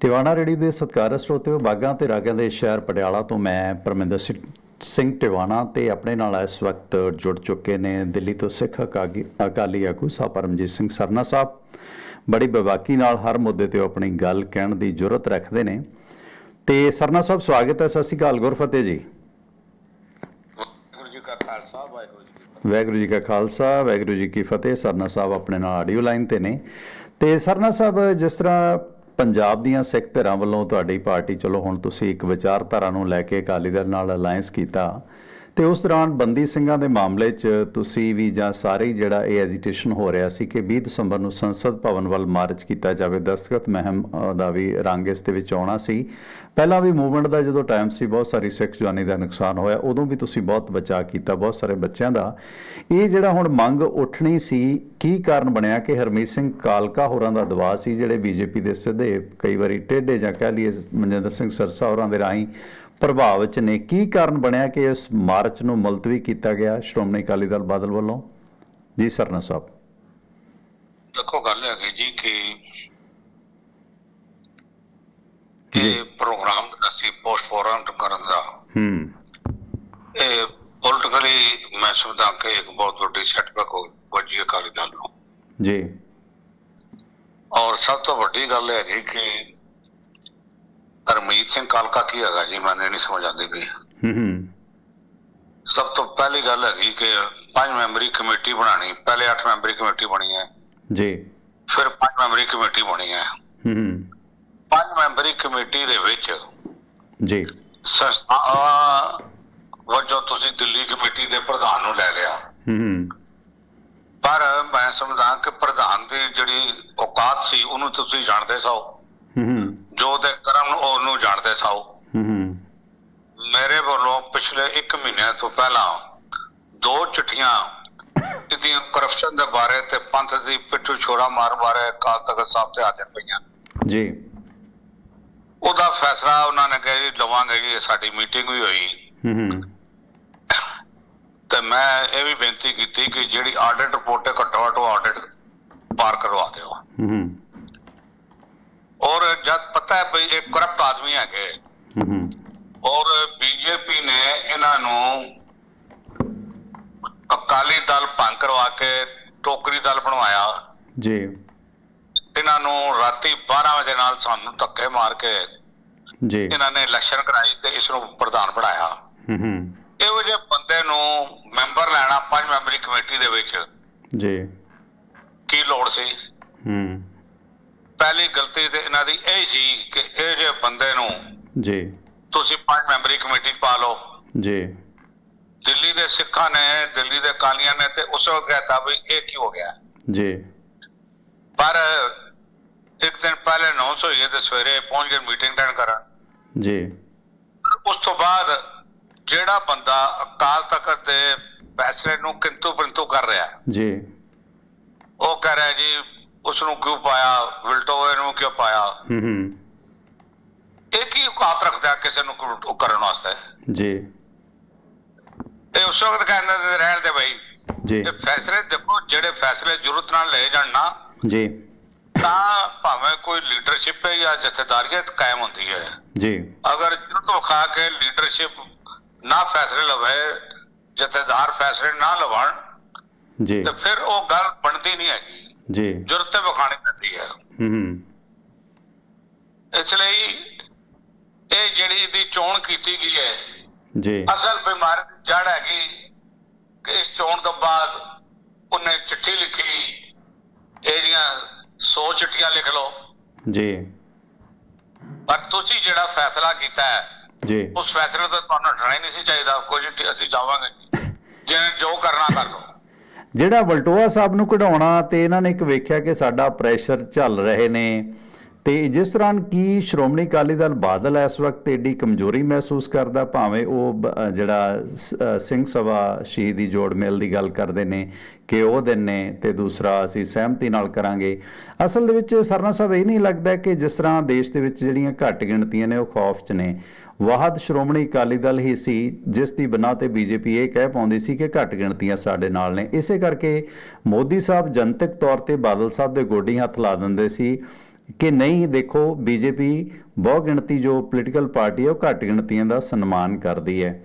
Tiwana ready ਦੇ ਸਤਿਕਾਰਤ ਸਰੋਤਿਓ ਬਾਗਾਂ ਤੇ ਰਾਗਾਂ ਦੇ ਸ਼ਹਿਰ ਪਟਿਆਲਾ ਤੋਂ ਮੈਂ ਪਰਮਿੰਦਰ ਸਿੰਘ ਟਿਵਾਣਾ ਤੇ ਆਪਣੇ ਨਾਲ ਇਸ ਵਕਤ ਜੁੜ ਚੁੱਕੇ ਨੇ ਦਿੱਲੀ ਤੋਂ ਸਿੱਖ ਅਕਾਲੀ ਆਗੂ ਸਾਹਿਬ ਪਰਮਜੀਤ ਸਿੰਘ ਸਰਨਾ ਸਾਹਿਬ। ਬੜੀ ਬੇਬਾਕੀ ਨਾਲ ਹਰ ਮੁੱਦੇ ਤੇ ਆਪਣੀ ਗੱਲ ਕਹਿਣ ਦੀ ਜੁਰਤ ਰੱਖਦੇ ਨੇ। ਤੇ ਸਰਨਾ ਸਾਹਿਬ ਸਵਾਗਤ ਹੈ ਸਤਿ ਸ਼੍ਰੀ ਅਕਾਲ ਗੁਰਫਤਿਹ ਜੀ। ਵਾਹਿਗੁਰੂ ਜੀ ਕਾ ਖਾਲਸਾ ਜੀ ਵਾਹਿਗੁਰੂ ਜੀ ਕਾ ਖਾਲਸਾ ਵਾਹਿਗੁਰੂ ਜੀ ਕੀ ਫਤਿਹ। ਸਰਨਾ ਸਾਹਿਬ ਆਪਣੇ ਨਾਲ ਆਡੀਓ ਲਾਈਨ ਤੇ ਨੇ। ਤੇ ਸਰਨਾ ਸਾਹਿਬ ਜਿਸ ਤਰ੍ਹਾਂ ਪੰਜਾਬ ਦੀਆਂ ਸਿੱਖ ਧਿਰਾਂ ਵੱਲੋਂ ਤੁਹਾਡੀ ਪਾਰਟੀ, ਚਲੋ ਹੁਣ ਤੁਸੀਂ ਇੱਕ ਵਿਚਾਰਧਾਰਾ ਨੂੰ ਲੈ ਕੇ ਅਕਾਲੀ ਦਲ ਨਾਲ ਅਲਾਈਅੰਸ ਕੀਤਾ ਤੇ ਉਸ ਦੌਰਾਨ ਬੰਦੀ ਸਿੰਘਾਂ ਦੇ ਮਾਮਲੇ 'ਚ ਤੁਸੀਂ ਵੀ ਜਾਂ ਸਾਰੇ ਹੀ ਜਿਹੜਾ ਇਹ ਐਜੀਟੇਸ਼ਨ ਹੋ ਰਿਹਾ ਸੀ ਕਿ 20 ਦਸੰਬਰ ਨੂੰ ਸੰਸਦ ਭਵਨ ਵੱਲ ਮਾਰਚ ਕੀਤਾ ਜਾਵੇ। ਦਸਤਖਤ ਮਹਿਮ ਦਾ ਵੀ ਰੰਗ ਇਸ ਦੇ ਵਿੱਚ ਆਉਣਾ ਸੀ। ਪਹਿਲਾਂ ਵੀ ਮੂਵਮੈਂਟ ਦਾ ਜਦੋਂ ਟਾਈਮ ਸੀ, ਬਹੁਤ ਸਾਰੀ ਸਿੱਖ ਜਵਾਨੀ ਦਾ ਨੁਕਸਾਨ ਹੋਇਆ। ਉਦੋਂ ਵੀ ਤੁਸੀਂ ਬਹੁਤ ਬਚਾਅ ਕੀਤਾ, ਬਹੁਤ ਸਾਰੇ ਬੱਚਿਆਂ ਦਾ। ਇਹ ਜਿਹੜਾ ਹੁਣ ਮੰਗ ਉੱਠਣੀ ਸੀ, ਕੀ ਕਾਰਨ ਬਣਿਆ ਕਿ ਹਰਮੀਤ ਸਿੰਘ ਕਾਲਕਾ ਹੋਰਾਂ ਦਾ ਦਬਾਅ ਸੀ, ਜਿਹੜੇ ਬੀਜੇਪੀ ਦੇ ਸਿੱਧੇ ਕਈ ਵਾਰੀ ਟੇਢੇ ਜਾਂ ਕਹਿ ਲਈਏ ਮਨਜਿੰਦਰ ਸਿੰਘ ਸਰਸਾ ਹੋਰਾਂ ਦੇ ਰਾਹੀਂ ਪ੍ਰਭਾਵ ਚ ਨੇ? ਕੀ ਕਾਰਨ ਬਣਿਆ ਕਿ ਇਸ ਮਾਰਚ ਨੂੰ ਮੁਲਤਵੀ ਕੀਤਾ ਗਿਆ? ਸ਼੍ਰੋਮਣੀ ਅਕਾਲੀ ਦਲ ਬਾਦਲ ਵੱਲੋਂ? ਜੀ ਸਰਨਾ ਸਾਹਿਬ। ਦੇਖੋ ਗੱਲ ਹੈਗੀ ਜੀ ਕਿ। ਇਹ ਪ੍ਰੋਗਰਾਮ ਅਸੀਂ ਪੋਸਟਪੋਰਨ ਕਰਨ ਦਾ ਹੂੰ। ਇਹ ਪੋਲਿਟਿਕਲੀ ਮੈਂ ਸਮਝਦਾ ਕਿ ਇੱਕ ਬਹੁਤ ਵੱਡੀ ਸੈਟਬੈਕ ਹੋ ਵੱਜੀ ਅਕਾਲੀ ਦਲ ਨੂੰ। ਜੀ। ਔਰ ਸਭ ਤੋਂ ਵੱਡੀ ਗੱਲ ਹੈਗੀ ਕਿ ਹਰਮੀਤ ਸਿੰਘ ਕਾਲਕਾ ਕੀ ਹੈਗਾ ਜੀ? ਮੈਨੂੰ ਨਹੀਂ ਸਮਝ ਆਉਂਦੀ ਵੀ ਹੂੰ ਹੂੰ। ਸਭ ਤੋਂ ਪਹਿਲੀ ਗੱਲ ਹੈਗੀ ਕਿ ਪੰਜ ਮੈਂਬਰੀ ਕਮੇਟੀ ਬਣਾਣੀ ਪਹਿਲੇ 8 ਮੈਂਬਰੀ ਕਮੇਟੀ ਬਣੀ ਹੈ। ਜੀ। ਫਿਰ ਪੰਜ ਮੈਂਬਰੀ ਕਮੇਟੀ ਬਣੀ ਹੈ। ਹੂੰ ਪੰਜ ਮੈਂਬਰੀ ਕਮੇਟੀ ਦੇ ਵਿੱਚ ਜੀ। ਸੰਸਥਾ ਵਜੋਂ ਤੁਸੀਂ ਦਿੱਲੀ ਕਮੇਟੀ ਦੇ ਪ੍ਰਧਾਨ ਨੂੰ ਲੈ ਲਿਆ। ਹੂੰ ਪਰ ਮੈਂ ਸਮਝਦਾ ਕਿ ਪ੍ਰਧਾਨ ਦੀ ਜਿਹੜੀ ਔਕਾਤ ਸੀ ਉਹਨੂੰ ਤੁਸੀਂ ਜਾਣਦੇ ਸੋ। ਹੂੰ ਹੂੰ। ਜੋ ਦੇ ਕਰਮ ਉਹਨੂੰ ਜਾਣਦੇ ਸੋ ਹੂੰ ਹੂੰ ਮੇਰੇ ਵੱਲੋਂ ਪਿਛਲੇ 1 ਮਹੀਨੇ ਤੋਂ ਪਹਿਲਾਂ ਦੋ ਚਿੱਠੀਆਂ ਜਿਹਦੀਆਂ ਕਰਪਸ਼ਨ ਦੇ ਬਾਰੇ ਤੇ ਪੰਥ ਦੀ ਪਿੱਠੂ ਛੋਰਾ ਮਾਰ ਬਾਰੇ ਕਾਲ ਤਖਤ ਸਾਹਿਬ ਤੇ ਹਾਜ਼ਰ ਪਈਆਂ। ਜੀ। ਉਹਦਾ ਫੈਸਲਾ ਉਹਨਾਂ ਨੇ ਕਿਹਾ ਜੀ ਲਵਾਂਗੇ ਜੀ ਸਾਡੀ ਮੀਟਿੰਗ ਵੀ ਹੋਈ। ਹੂੰ ਹੂੰ। ਤੇ ਮੈਂ ਇਹ ਵੀ ਬੇਨਤੀ ਕੀਤੀ ਕਿ ਜਿਹੜੀ ਆਡਿਟ ਰਿਪੋਰਟ ਹੈ ਘੱਟੋ ਘੱਟ ਆਡਿਟ ਪਾਰ ਕਰਵਾ ਦਿਓ। ਹੂੰ। ਔਰ ਜਦ ਪਤਾ ਹੈ ਭਈ ਇਹ ਕਰਪਟ ਆਦਮੀ ਹੈਗੇ ਹੂੰ ਔਰ ਬੀਜੇਪੀ ਨੇ ਇਹਨਾਂ ਨੂੰ ਅਕਾਲੀ ਦਲ ਭੰਗ ਕਰਵਾ ਕੇ ਟੋਕਰੀ ਦਲ ਬਣਵਾਇਆ। ਜੀ। ਇਹਨਾਂ ਨੂੰ ਰਾਤੀ 12 ਵਜੇ ਨਾਲ ਸਾਨੂੰ ਧੱਕੇ ਮਾਰ ਕੇ ਜੀ। ਇਹਨਾਂ ਨੇ ਇਲੈਕਸ਼ਨ ਕਰਾਈ ਤੇ ਇਸ ਨੂੰ ਪ੍ਰਧਾਨ ਬਣਾਇਆ। ਹੂੰ ਹੂੰ ਇਹੋ ਜਿਹੇ ਬੰਦੇ ਨੂੰ ਮੈਂਬਰ ਲੈਣਾ ਪੰਜ ਮੈਂਬਰੀ ਕਮੇਟੀ ਦੇ ਵਿੱਚ ਜੀ। ਕੀ ਲੋੜ ਸੀ? ਹੂੰ। ਪਹਿਲੀ ਗਲਤੀ ਤੇ ਇਹਨਾਂ ਦੀ ਇਹ ਸੀ ਕਿ ਇਹ ਜੇ ਬੰਦੇ ਨੂੰ ਜੀ। ਤੁਸੀਂ ਪੰਜ ਮੈਂਬਰੀ ਕਮੇਟੀ ਪਾ ਲਓ। ਜੀ। ਦਿੱਲੀ ਦੇ ਸਿੱਖਾਂ ਨੇ ਦਿੱਲੀ ਦੇ ਕਾਲੀਆਂ ਨੇ ਤੇ ਉਸ ਵਕਤ ਕਹਿਤਾ ਵੀ ਇਹ ਕੀ ਹੋ ਗਿਆ। ਜੀ। ਪਰ ਇੱਕ ਦਿਨ ਪਹਿਲੇ ਅਨਾਉਂਸ ਹੋਈ ਹੈ ਤੇ ਸਵੇਰੇ ਪਹੁੰਚ ਕੇ ਮੀਟਿੰਗ ਅਟੈਂਡ ਕਰਨ ਜੀ। ਉਸ ਤੋਂ ਬਾਅਦ ਜਿਹੜਾ ਬੰਦਾ ਅਕਾਲ ਤਖਤ ਦੇ ਫੈਸਲੇ ਨੂੰ ਕਿੰਤੂ ਪਰੰਤੂ ਕਰ ਰਿਹਾ। ਜੀ। ਉਹ ਕਹਿ ਰਿਹਾ ਜੀ ਉਸ ਨੂੰ ਕਿਉਂ ਪਾਇਆ? ਵਿਲਟੋਏ ਨੂੰ ਕਿਉਂ ਪਾਇਆ? ਹੂੰ ਹੂੰ। ਇਹ ਕੀ ਔਕਾਤ ਰੱਖਦਾ ਕਿਸੇ ਨੂੰ ਉਹ ਕਰਨ ਵਾਸਤੇ? ਜੀ। ਇਹ ਉਸ ਵਕਤ ਕਹਿੰਦੇ ਰਹਿਣ ਦੇ ਬਈ। ਜੀ। ਇਹ ਫੈਸਲੇ ਦੇਖੋ ਜਿਹੜੇ ਫੈਸਲੇ ਜ਼ਰੂਰਤ ਨਾਲ ਲਏ ਜਾਣ ਨਾ ਜੀ। ਤਾਂ ਭਾਵੇਂ ਕੋਈ ਲੀਡਰਸ਼ਿਪ ਹੈ ਜਾਂ ਜਥੇਦਾਰੀਅਤ ਕਾਇਮ ਹੁੰਦੀ ਹੈ। ਜੀ। ਅਗਰ ਜੁਰਤ ਵਿਖਾ ਕੇ ਲੀਡਰਸ਼ਿਪ ਨਾ ਫੈਸਲੇ ਲਵੇ ਜਥੇਦਾਰ ਫੈਸਲੇ ਨਾ ਲਵਣ ਜੀ। ਤੇ ਫਿਰ ਉਹ ਗੱਲ ਬਣਦੀ ਨਹੀਂ ਹੈਗੀ। ਜੀ। ਜੁਰਤ ਤੇ ਵਿਖਾਣੀ ਪੈਂਦੀ ਹੈ। ਹੂੰ ਹੂੰ। ਇਸ ਲਈ ਇਹ ਜਿਹੜੀ ਦੀ ਚੋਣ ਕੀਤੀ ਗਈ ਹੈ ਜੀ। ਅਸਲ ਬਿਮਾਰੀ ਦੀ ਜੜ ਹੈਗੀ ਕਿ ਇਸ ਚੋਣ ਤੋਂ ਬਾਅਦ ਉਹਨੇ ਚਿੱਠੀ ਲਿਖੀ। ਇਹ ਜੀਆਂ 100 ਚਿੱਠੀਆਂ ਲਿਖ ਲਓ। ਜੀ। ਪਰ ਤੁਸੀਂ ਜਿਹੜਾ ਫੈਸਲਾ ਕੀਤਾ ਹੈ ਜੀ। ਉਸ ਫੈਸਲੇ ਤੋਂ ਤੁਹਾਨੂੰ ਹਟਣਾ ਹੀ ਨਹੀਂ ਸੀ ਚਾਹੀਦਾ। ਕੁਝ ਅਸੀਂ ਚਾਹਾਂਗੇ ਜਿਹਨੇ ਜੋ ਕਰਨਾ ਕਰ ਲਓ। ਜਿਹੜਾ ਵਲਟੋਆ ਸਾਹਿਬ ਨੂੰ ਕਢਾਉਣਾ ਤੇ ਇਹਨਾਂ ਨੇ ਇੱਕ ਵੇਖਿਆ ਕਿ ਸਾਡਾ ਪ੍ਰੈਸ਼ਰ ਚੱਲ ਰਹੇ ਨੇ। ਤੇ ਜਿਸ ਦੌਰਾਨ ਕੀ ਸ਼੍ਰੋਮਣੀ ਅਕਾਲੀ ਦਲ ਬਾਦਲ ਇਸ ਵਕਤ ਏਡੀ ਕਮਜ਼ੋਰੀ ਮਹਿਸੂਸ ਕਰਦਾ, ਭਾਵੇਂ ਉਹ ਬ- ਜਿਹੜਾ ਸਿੰਘ ਸਭਾ ਸ਼ਹੀਦੀ ਜੋੜ ਮੇਲ ਦੀ ਗੱਲ ਕਰਦੇ ਨੇ ਕਿ ਉਹ ਦਿਨ ਨੇ ਤੇ ਦੂਸਰਾ ਅਸੀਂ ਸਹਿਮਤੀ ਨਾਲ ਕਰਾਂਗੇ। ਅਸਲ ਦੇ ਵਿੱਚ ਸਰਨਾ ਸਾਹਿਬ, ਇਹ ਨਹੀਂ ਲੱਗਦਾ ਕਿ ਜਿਸ ਤਰ੍ਹਾਂ ਦੇਸ਼ ਦੇ ਵਿੱਚ ਜਿਹੜੀਆਂ ਘੱਟ ਗਿਣਤੀਆਂ ਨੇ, ਉਹ ਖੌਫ 'ਚ ਨੇ। ਵਾਹਦ ਸ਼੍ਰੋਮਣੀ ਅਕਾਲੀ ਦਲ ਹੀ ਸੀ, ਜਿਸ ਦੀ ਬਣਾ ਤੇ ਬੀਜੇਪੀ ਇਹ ਕਹਿ ਪਾਉਂਦੀ ਸੀ ਕਿ ਘੱਟ ਗਿਣਤੀਆਂ ਸਾਡੇ ਨਾਲ ਨੇ। ਇਸੇ ਕਰਕੇ ਮੋਦੀ ਸਾਹਿਬ ਜਨਤਕ ਤੌਰ ਤੇ ਬਾਦਲ ਸਾਹਿਬ ਦੇ ਗੋਡੀ ਹੱਥ ਲਾ ਦਿੰਦੇ ਸੀ ਕਿ ਨਹੀਂ, ਦੇਖੋ, ਬੀਜੇਪੀ ਬਹੁ ਗਿਣਤੀ ਜੋ ਪੋਲੀਟੀਕਲ ਪਾਰਟੀ ਹੈ, ਉਹ ਘੱਟ ਗਿਣਤੀਆਂ ਦਾ ਸਨਮਾਨ ਕਰਦੀ ਹੈ।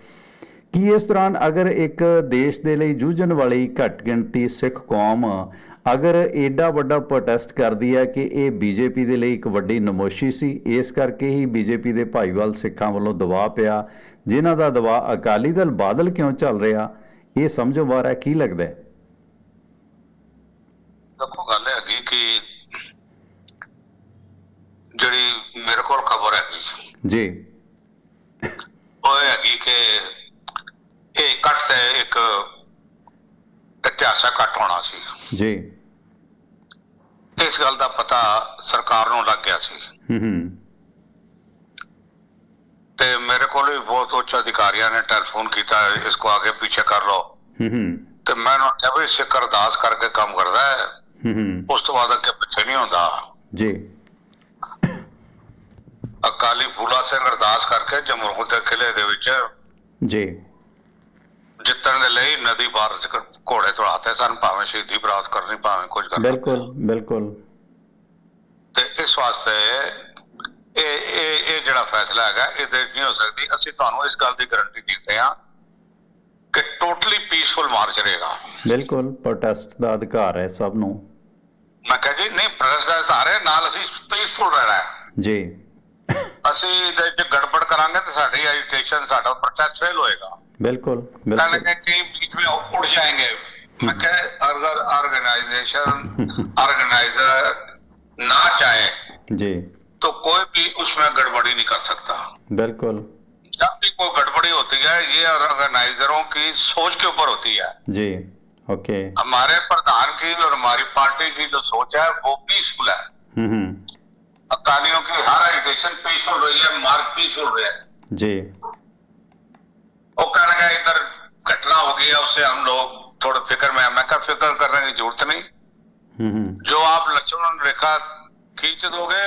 ਕੀ ਇਸ ਦੌਰਾਨ ਅਗਰ ਇੱਕ ਦੇਸ਼ ਦੇ ਲਈ ਜੂਝਣ ਵਾਲੀ ਘੱਟ ਗਿਣਤੀ ਸਿੱਖ ਕੌਮ ਅਗਰ ਏਡਾ ਵੱਡਾ ਪ੍ਰੋਟੈਸਟ ਕਰਦੀ ਹੈ ਕਿ ਇਹ ਬੀਜੇਪੀ ਦੇ ਲਈ ਇੱਕ ਵੱਡੀ ਨਮੋਸ਼ੀ ਸੀ ਇਸ ਕਰਕੇ ਹੀ ਬੀਜੇਪੀ ਦੇ ਭਾਈਵਾਲ ਸਿੱਖਾਂ ਵੱਲੋਂ ਦਬਾਅ ਪਿਆ ਜਿਨ੍ਹਾਂ ਦਾ ਦਬਾਅ ਅਕਾਲੀ ਦਲ ਬਾਦਲ ਕਿਉਂ ਚੱਲ ਰਿਹਾ ਇਹ ਸਮਝੋ ਬਾਹਰ ਹੈ ਕੀ ਲੱਗਦਾ ਹੈ? ਦੇਖੋ ਗੱਲ ਹੈਗੀ ਕਿ ਜਿਹੜੀ ਮੇਰੇ ਕੋਲ ਖਬਰ ਹੈਗੀ ਜੀ। ਉਹ ਹੈਗੀ ਕਿ ਇੱਕ ਇਤਿਹਾਸਕ ਹੋਣਾ ਸੀ। ਜੀ। ਇਸ ਗੱਲ ਦਾ ਪਤਾ ਸਰਕਾਰ ਨੂੰ ਲੱਗ ਗਿਆ ਸੀ। ਹੂੰ ਹੂੰ। ਤੇ ਮੇਰੇ ਕੋਲ ਵੀ ਬਹੁਤ ਉੱਚ ਅਧਿਕਾਰੀਆਂ ਨੇ ਟੈਲੀਫੋਨ ਕੀਤਾ ਇਸ ਕੋ ਆਗੇ ਪਿੱਛੇ ਕਰ ਲਓ। ਹੂੰ ਹੂੰ। ਤੇ ਮੈਂ ਉਹਨਾਂ ਕਿਹਾ ਵੀ ਸਿੱਖ ਅਰਦਾਸ ਕਰਕੇ ਕੰਮ ਕਰਦਾ ਹੈ। ਹੂੰ ਹੂੰ। ਉਸ ਤੋਂ ਬਾਅਦ ਅੱਗੇ ਪਿੱਛੇ ਨਹੀਂ ਹੁੰਦਾ। ਜੀ। ਅਕਾਲੀ ਫੂਲਾ ਸਿੰਘ ਅਰਦਾਸ ਕਰਕੇ ਜਮਹੂਰ ਦੇ ਕਿਲੇ ਦੇ ਵਿੱਚ ਜੀ। ਜਿੱਤਣ ਦੇ ਲਈ ਨਦੀ ਪਾਰ ਘੋੜੇ ਚੜਾਤੇ ਸਨ ਭਾਵੇਂ ਸ਼ਹੀਦੀ ਪ੍ਰਾਪਤ ਕਰਨੀ ਭਾਵੇਂ ਕੁਝ ਕਰਨਾ। ਬਿਲਕੁਲ ਬਿਲਕੁਲ। ਤੇ ਇਸ ਵਾਸਤੇ ਇਹ ਇਹ ਇਹ ਜਿਹੜਾ ਫੈਸਲਾ ਹੈਗਾ ਇਹਦੇ 'ਚ ਨਹੀਂ ਹੋ ਸਕਦੀ। ਅਸੀਂ ਤੁਹਾਨੂੰ ਇਸ ਗੱਲ ਦੀ ਗਾਰੰਟੀ ਦਿੰਦੇ ਹਾਂ ਕਿ ਟੋਟਲੀ ਪੀਸਫੁਲ ਮਾਰਚ ਰਹੇਗਾ। ਬਿਲਕੁਲ ਪ੍ਰੋਟੈਸਟ ਦਾ ਅਧਿਕਾਰ ਹੈ ਸਭ ਨੂੰ। ਮੈਂ ਕਿਹਾ ਜੀ ਨਹੀਂ ਪ੍ਰੈਸ ਦਾ ਅਧਿਕਾਰ ਹੈ ਨਾਲ ਅਸੀਂ ਪੀਸਫੁਲ ਰਹਿਣਾ ਹੈ। ਜੀ। ਅਸੀਂ ਇਹਦੇ ਵਿੱਚ ਗੜਬੜ ਕਰਾਂਗੇ ਤੇ ਸਾਡੀ ਐਜੀਟੇਸ਼ਨ ਸਾਡਾ ਪ੍ਰੋਸੈਸ ਫੇਲ ਹੋਏਗਾ। ਬਿਲਕੁਲ ਬਿਲਕੁਲ। ਕਹਿੰਦੇ ਕਿ ਵਿੱਚ ਵਿੱਚ ਉੜ ਜਾਏਗੇ। मैं कह अगर ऑर्गेनाइजेशन ऑर्गेनाइजर ना चाहे जी तो कोई भी उसमें गड़बड़ी नहीं कर सकता बिल्कुल जब भी कोई गड़बड़ी होती है ये ऑर्गेनाइजरों की सोच के ऊपर होती है जी ओके हमारे प्रधान की और हमारी पार्टी की जो सोच है वो पीसफुल है अकालियों की हर एजुकेशन पीसफुल रही है मार्ग पीसफुल रहे हैं। जी। वो कहने का इधर घटना हो गई है उससे हम लोग थोड़ा फ़िक्र में मैं कहा फ़िक्र करने की ज़रूरत नहीं। हम्म हम्म। जो आप लक्ष्मण रेखा खींच दोगे